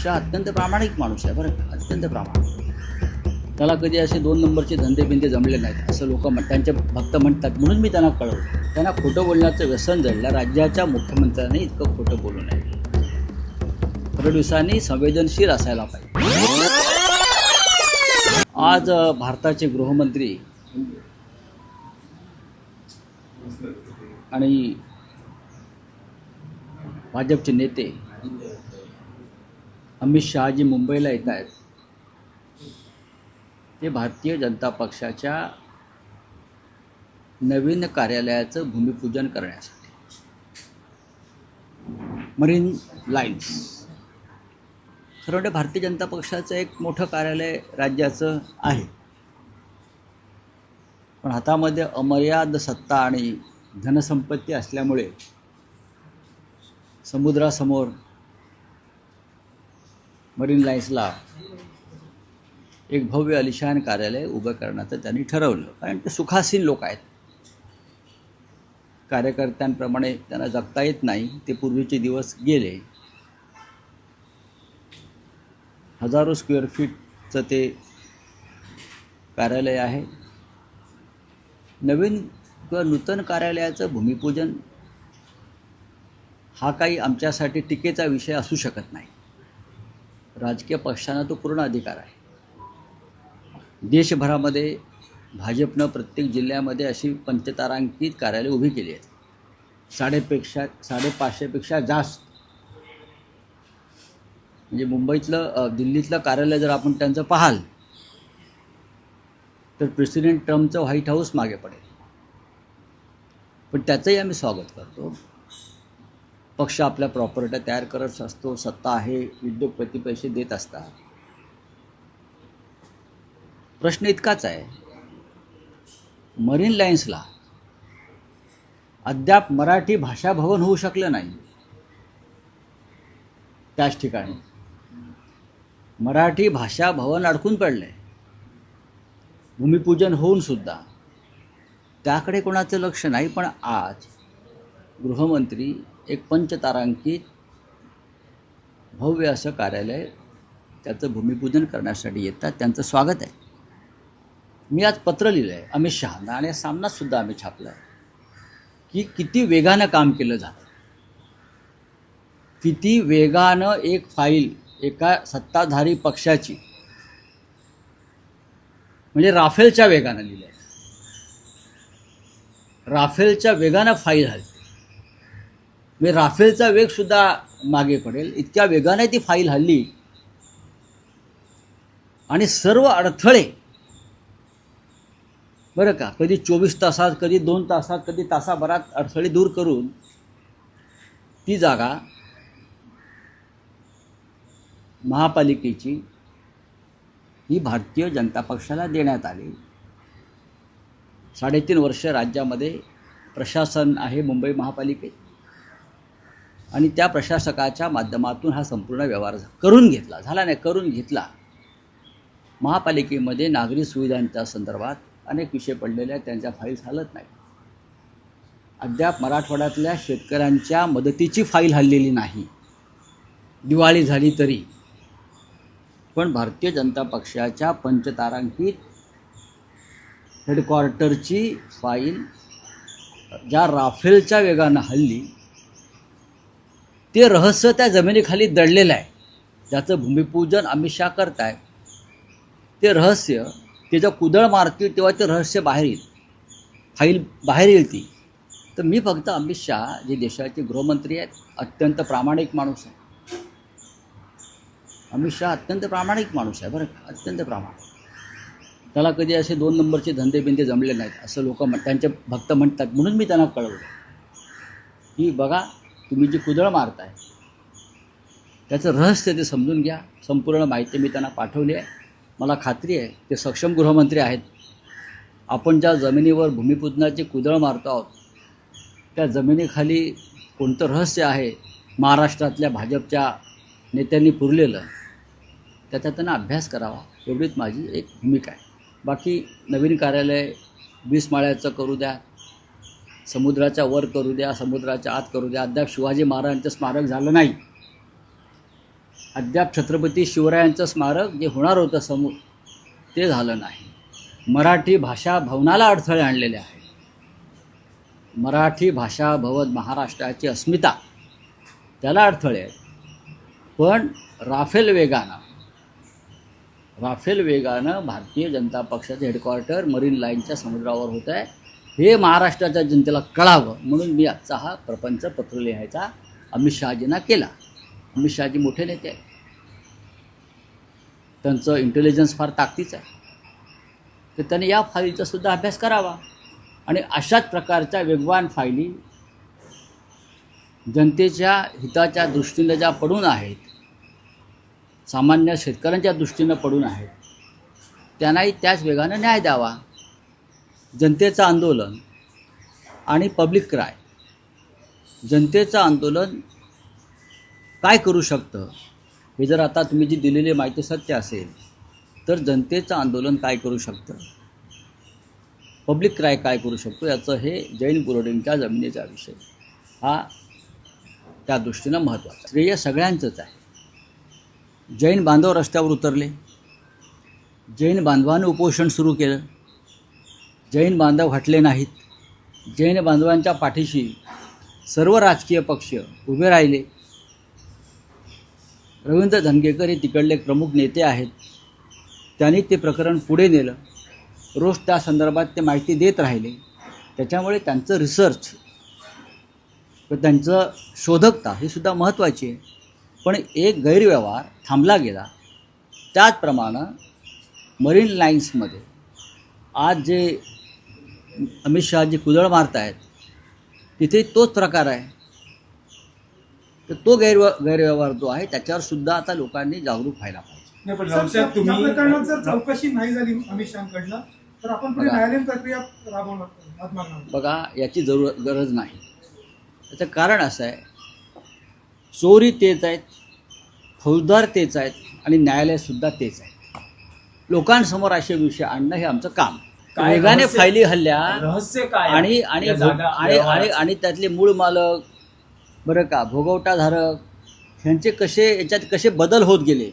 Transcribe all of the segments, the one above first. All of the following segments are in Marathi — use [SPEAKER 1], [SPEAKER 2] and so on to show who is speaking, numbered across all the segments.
[SPEAKER 1] मनुष्य अत्यंत प्रामाणिक माणूस आहे बरं का? अत्यंत प्रामाणिक. त्याला कधी असे दोन नंबरचे धंदे बिंदे जमले नाहीत असं लोक म्हण त्यांचे भक्त म्हणतात. म्हणून मी त्यांना कळवलं. त्यांना खोटं बोलण्याचं व्यसन जडलं राज्याच्या मुख्यमंत्र्यांनी इतकं खोटं बोलू नये. फडणवीसांनी संवेदनशील असायला पाहिजे. आज भारताचे गृहमंत्री आणि भाजपचे नेते अमित शहाजी मुंबईला येत आहेत ते भारतीय जनता पक्षाच्या नवीन कार्यालयाचं भूमिपूजन करण्यासाठी. मरीन लाईन्स खरं म्हणजे भारतीय जनता पक्षाचं एक मोठं कार्यालय राज्याचं आहे. पण हातामध्ये अमर्याद सत्ता आणि धनसंपत्ती असल्यामुळे समुद्रासमोर मरीन लाईन्सला एक भव्य अलिशान कार्यालय उभं करण्याचं त्यांनी ठरवलं. कारण ते सुखासीन लोक आहेत. कार्यकर्त्यांप्रमाणे त्यांना जगता येत नाही. ते पूर्वीचे दिवस गेले. हजारो स्क्वेअर फीटचं ते कार्यालय आहे. नवीन किंवा नूतन कार्यालयाचं भूमिपूजन हा काही आमच्यासाठी टीकेचा विषय असू शकत नाही. राजकीय पक्षांना तो पूर्ण अधिकार आहे. देशभरामध्ये भाजपनं प्रत्येक जिल्ह्यामध्ये अशी पंचतारांकित कार्यालय उभी केली आहेत. साडेपेक्षा साडेपाचशेपेक्षा जास्त. म्हणजे मुंबईतलं दिल्लीतलं कार्यालय जर आपण त्यांचं पाहाल तर प्रेसिडेंट ट्रम्पचं व्हाईट हाऊस मागे पडेल. पण त्याचंही आम्ही स्वागत करतो. पक्ष आपल्या प्रॉपर्ट्या तयार करत असतो सत्ता आहे उद्योगपती पैसे देत असतात. प्रश्न इतकाच आहे. मरीन लाईन्सला अद्याप मराठी भाषा भवन होऊ शकलं नाही. त्याच ठिकाणी मराठी भाषा भवन अडकून पडलंय. भूमिपूजन होऊन सुद्धा. त्याकडे कोणाचं लक्ष नाही पण आज गृहमंत्री एक पंचतारांकित भव्य असं कार्यालय त्याचं भूमिपूजन करण्यासाठी येतात. त्यांचं स्वागत आहे. मी आज पत्र लिहिलं आहे अमित शहाना आणि सामनासुद्धा आम्ही छापलं आहे की किती वेगानं काम केलं जातं. किती वेगानं एक फाईल एका सत्ताधारी पक्षाची म्हणजे राफेलच्या वेगानं लिहिलं आहे राफेलच्या वेगानं फाईल हलते. म्हणजे राफेलचा वेगसुद्धा मागे पडेल. इतक्या वेगाने ती फाईल हल्ली. आणि सर्व अडथळे. बरं का? कधी चोवीस तासात कधी दोन तासात कधी तासाभरात अडथळे दूर करून ती जागा महापालिकेची ही भारतीय जनता पक्षाला देण्यात आली. साडेतीन वर्ष राज्यामध्ये प्रशासन आहे मुंबई महापालिकेत. आणि त्या प्रशासकाच्या माध्यमातून हा संपूर्ण व्यवहार करून घेतला. झाला नाही करून घेतला. महापालिकेमध्ये नागरी सुविधांच्या संदर्भात अनेक विषय पडलेले आहेत त्यांच्या फाईल्स हलत नाही. अद्याप मराठवाड्यातल्या शेतकऱ्यांच्या मदतीची फाईल हल्लेली नाही. दिवाळी झाली तरी. पण भारतीय जनता पक्षाच्या पंचतारांकित हेडक्वार्टरची फाईल ज्या राफेलच्या वेगानं हल्ली ते रहस्य त्या जमिनीखाली दडलेलं आहे. ज्याचं भूमिपूजन अमित शहा करताय. ते रहस्य ते जेव्हा कुदळ मारतील तेव्हा ते रहस्य बाहेर येईल. फाईल बाहेर येईल ती. तर मी फक्त अमित शहा जे देशाचे गृहमंत्री आहेत अत्यंत प्रामाणिक माणूस आहे. अमित शहा अत्यंत प्रामाणिक माणूस आहे बरं का? अत्यंत प्रामाणिक. त्याला कधी असे दोन नंबरचे धंदे बिंदे जमले नाहीत असं लोक म्हण त्यांचे भक्त म्हणतात. म्हणून मी त्यांना कळवलं. की बघा तुम्ही जी कुदळ मारताय त्याचं रहस्य ते समजून घ्या. संपूर्ण माहिती मी त्यांना पाठवली आहे. मला खात्री आहे ते सक्षम गृहमंत्री आहेत. आपण ज्या जमिनीवर भूमिपूजनाची कुदळ मारतो आहोत त्या जमिनीखाली कोणतं रहस्य आहे? महाराष्ट्रातल्या भाजपच्या नेत्यांनी पुरलेलं त्याचा त्यांना अभ्यास करावा. एवढीच माझी एक भूमिका आहे. बाकी नवीन कार्यालय वीस माळ्याचं करू द्या. समुद्राच्या वर करू द्या समुद्राच्या आत करू द्या. अद्याप शिवाजी महाराजांचं स्मारक झालं नाही. अद्याप छत्रपती शिवरायांचं स्मारक जे होणार होतं समोर ते झालं नाही. मराठी भाषा भवनाला अडथळे आणलेले आहेत. मराठी भाषा भवन महाराष्ट्राची अस्मिता त्याला अडथळे आहेत. पण राफेल वेगानं राफेल वेगानं भारतीय जनता पक्षाचं हेडक्वार्टर मरीन लाईनच्या समुद्रावर होत आहे हे महाराष्ट्राच्या जनतेला कळावं. म्हणून मी आजचा हा प्रपंच पत्र लिहायचा अमित शहाजींना केला. अमित शहाजी मोठे नेते आहेत. त्यांचं इंटेलिजन्स फार ताकदीचं आहे. तर त्याने या फाईलचा सुद्धा अभ्यास करावा. आणि अशाच प्रकारच्या वेगवान फायली जनतेच्या हिताच्या दृष्टीनं ज्या पडून आहेत सामान्य शेतकऱ्यांच्या दृष्टीनं पडून आहेत त्यांनाही त्याच वेगानं न्याय द्यावा. जनतेचं आंदोलन आणि पब्लिक क्राय जनतेचं आंदोलन काय करू शकतं? हे जर आता तुम्ही जी दिलेली माहिती सत्य असेल तर जनतेचं आंदोलन काय करू शकतं? पब्लिक क्राय काय करू शकतो? याचं हे जैन बुरोडिंगच्या जमिनीचा विषय. हा त्या दृष्टीनं महत्त्वाचा. श्रेय सगळ्यांचंच आहे. जैन बांधव रस्त्यावर उतरले. जैन बांधवानं उपोषण सुरू केलं. जैन बांधव हटले नाहीत. जैन बांधवांच्या पाठीशी सर्व राजकीय पक्ष उभे राहिले. रवींद्र धनगेकर हे तिकडले प्रमुख नेते आहेत. त्यांनी ते प्रकरण पुढे नेलं. रोज त्या संदर्भात ते माहिती देत राहिले. त्याच्यामुळे त्यांचं रिसर्च व त्यांचं शोधकता ही सुद्धा महत्त्वाची आहे. पण एक गैरव्यवहार थांबला गेला. त्याचप्रमाणे मरीन लाईन्समध्ये आज जे अमित शहाजी कुदळ मारत आहेत तिथे तोच प्रकार आहे. तर तो गैरव्य गैरव्यवहार जो आहे त्याच्यावर सुद्धा आता लोकांनी जागरूक व्हायला पाहिजे.
[SPEAKER 2] नाही पण
[SPEAKER 3] सर,
[SPEAKER 2] लक्षात
[SPEAKER 3] या प्रकरणात जर
[SPEAKER 2] तुम्ही
[SPEAKER 3] चौकशी नाही झाली अमित शहाकडनं तर आपण पुढे
[SPEAKER 1] बघा.
[SPEAKER 3] न्यायालयीन प्रक्रिया राबवणार हात मारणार
[SPEAKER 1] बघा याची जरूर गरज नाही. त्याचं कारण असं आहे चोरी तेच आहेत फौजदार तेच आहेत आणि न्यायालयसुद्धा तेच आहे. लोकांसमोर असे विषय आणणं हे आमचं काम
[SPEAKER 2] काय
[SPEAKER 1] वेगाने
[SPEAKER 2] रहस्य-
[SPEAKER 1] फायली हल्ल्या
[SPEAKER 2] रहस्य काय आहे?
[SPEAKER 1] आणि आणि
[SPEAKER 2] या
[SPEAKER 1] भो-
[SPEAKER 2] जागा
[SPEAKER 1] आणि आणि
[SPEAKER 2] व्यवहाराचं?
[SPEAKER 1] आणि त्यातले मूळ मालक बरं का भोगवटाधारक ह्यांचे कसे याच्यात कसे बदल होत गेले?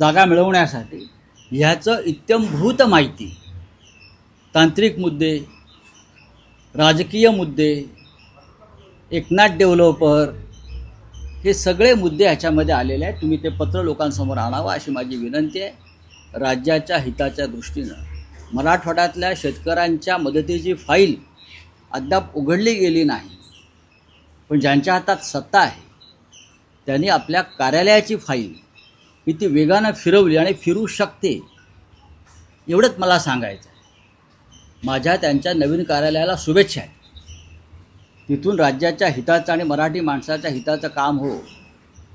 [SPEAKER 1] जागा मिळवण्यासाठी. ह्याचं इत्यंभूत माहिती. तांत्रिक मुद्दे राजकीय मुद्दे एकनाथ डेव्हलपर हे सगळे मुद्दे ह्याच्यामध्ये आलेले आहेत. तुम्ही ते पत्र लोकांसमोर आणावं अशी माझी विनंती आहे. राज्याच्या हिताच्या दृष्टीनं. मराठवाड्यातल्या शेतकऱ्यांच्या मदतीची फाईल अद्याप उघडली गेली नाही. पण ज्यांच्या हातात सत्ता आहे त्यांनी आपल्या कार्यालयाची फाईल किती वेगानं फिरवली आणि फिरू शकते एवढंच मला सांगायचं आहे. माझ्या त्यांच्या नवीन कार्यालयाला शुभेच्छा आहेत. तिथून राज्याच्या हिताचं आणि मराठी माणसाच्या हिताचं काम हो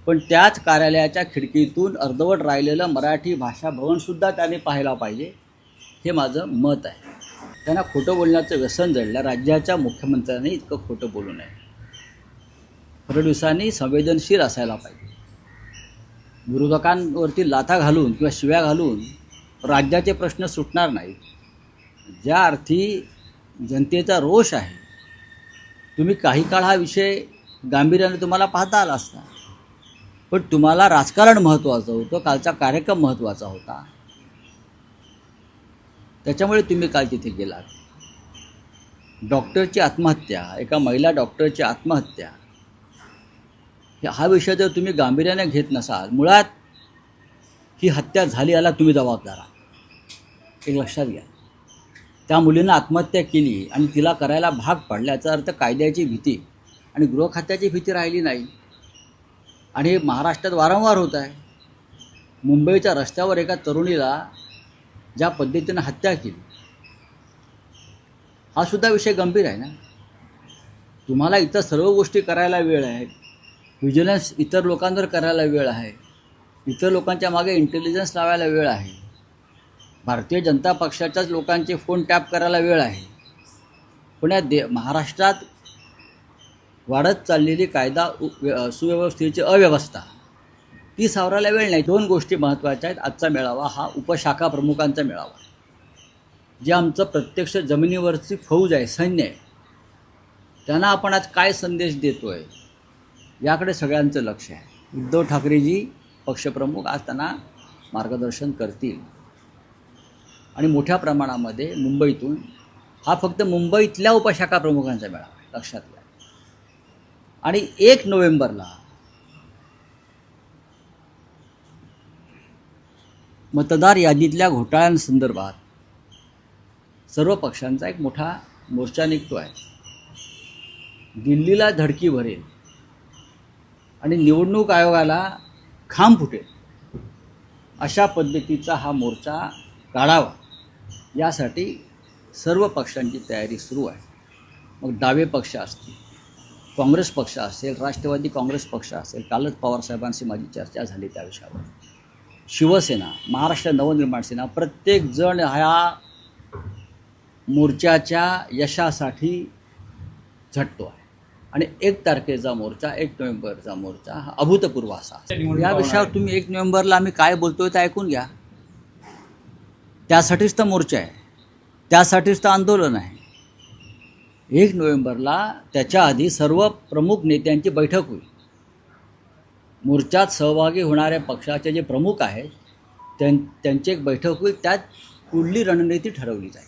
[SPEAKER 1] पण त्याच कार्यालयाच्या खिडकीतून अर्धवट राहिलेलं मराठी भाषा भवनसुद्धा त्याने पाहायला पाहिजे. हे माझं मत आहे. त्यांना खोटं बोलण्याचं व्यसन जडलं राज्याच्या मुख्यमंत्र्यांनी इतकं खोटं बोलू नये. फडणवीसांनी संवेदनशील असायला पाहिजे. विरोधकांवरती लाथा घालून किंवा शिव्या घालून राज्याचे प्रश्न सुटणार नाहीत ज्या अर्थी जनतेचा रोष आहे तुम्ही काही काळ हा विषय गांभीर्याने तुम्हाला पाहता आला असता. पण तुम्हाला राजकारण महत्त्वाचं होतं कालचा कार्यक्रम महत्त्वाचा होता. त्याच्यामुळे तुम्ही काल तिथे गेलात. डॉक्टरची आत्महत्या एका महिला डॉक्टरची आत्महत्या हे- हा विषय जर तुम्ही गांभीर्याने घेत नसाल मुळात ही हत्या झाली याला तुम्ही जबाबदार आहात. एक लक्षात घ्या. त्या मुलीनं आत्महत्या केली आणि तिला करायला भाग पडल्याचा अर्थ कायद्याची भीती आणि गृह खात्याची भीती राहिली नाही. आणि हे महाराष्ट्रात वारंवार होत आहे. मुंबईच्या रस्त्यावर एका तरुणीला ज्या पद्धतीनं हत्या केली. हा सुद्धा विषय गंभीर आहे ना? तुम्हाला इतर सर्व गोष्टी करायला वेळ आहे. व्हिजिलन्स इतर लोकांवर करायला वेळ आहे. इतर लोकांच्या मागे इंटेलिजन्स लावायला वेळ आहे. भारतीय जनता पक्षाच्याच लोकांचे फोन टॅप करायला वेळ आहे. पण या दे महाराष्ट्रात वाढत चाललेली कायदा उ- व्य- सुव्यवस्थेची अव्यवस्था. ती सावरायला वेळ नाही. दोन गोष्टी महत्त्वाच्या आहेत. आजचा मेळावा हा उपशाखा प्रमुखांचा मेळावा. जे आमचं प्रत्यक्ष जमिनीवरची फौज आहे सैन्य आहे त्यांना आपण आज काय संदेश देतो आहे याकडे सगळ्यांचं लक्ष आहे. उद्धव ठाकरेजी पक्षप्रमुख आज त्यांना मार्गदर्शन करतील. आणि मोठ्या प्रमाणामध्ये मुंबईतून हा फक्त मुंबईतल्या उपशाखा प्रमुखांचा मेळावा आहे लक्षात घ्या. आणि एक नोव्हेंबरला मतदार यादीतल्या घोटाळ्यांसंदर्भात सर्व पक्षांचा एक मोठा मोर्चा निघतो आहे दिल्लीला धडकी भरेल आणि निवडणूक आयोगाला खांब फुटेल अशा पद्धतीचा हा मोर्चा काढावा. यासाठी सर्व पक्षांची तयारी सुरू आहे. मग डावे पक्ष असतील काँग्रेस पक्ष असेल राष्ट्रवादी काँग्रेस पक्ष असेल कालच पवारसाहेबांशी माझी चर्चा झाली त्या विषयावर. शिवसेना महाराष्ट्र नवनिर्माण सेना प्रत्येकजण ह्या मोर्चाच्या यशासाठी झटतो आहे. आणि एक तारखेचा मोर्चा एक नोव्हेंबरचा मोर्चा हा अभूतपूर्व असा. या विषयावर तुम्ही एक नोव्हेंबरला आम्ही काय बोलतोय ते ऐकून घ्या. त्यासाठीच तर मोर्चा आहे. त्यासाठीच तर आंदोलन आहे. एक नोव्हेंबरला त्याच्या आधी सर्व प्रमुख नेत्यांची बैठक होईल. मोर्चात सहभागी होणाऱ्या पक्षाचे जे प्रमुख आहेत त्यां त्यांची एक बैठक होईल त्यात पुढली रणनीती ठरवली जाईल?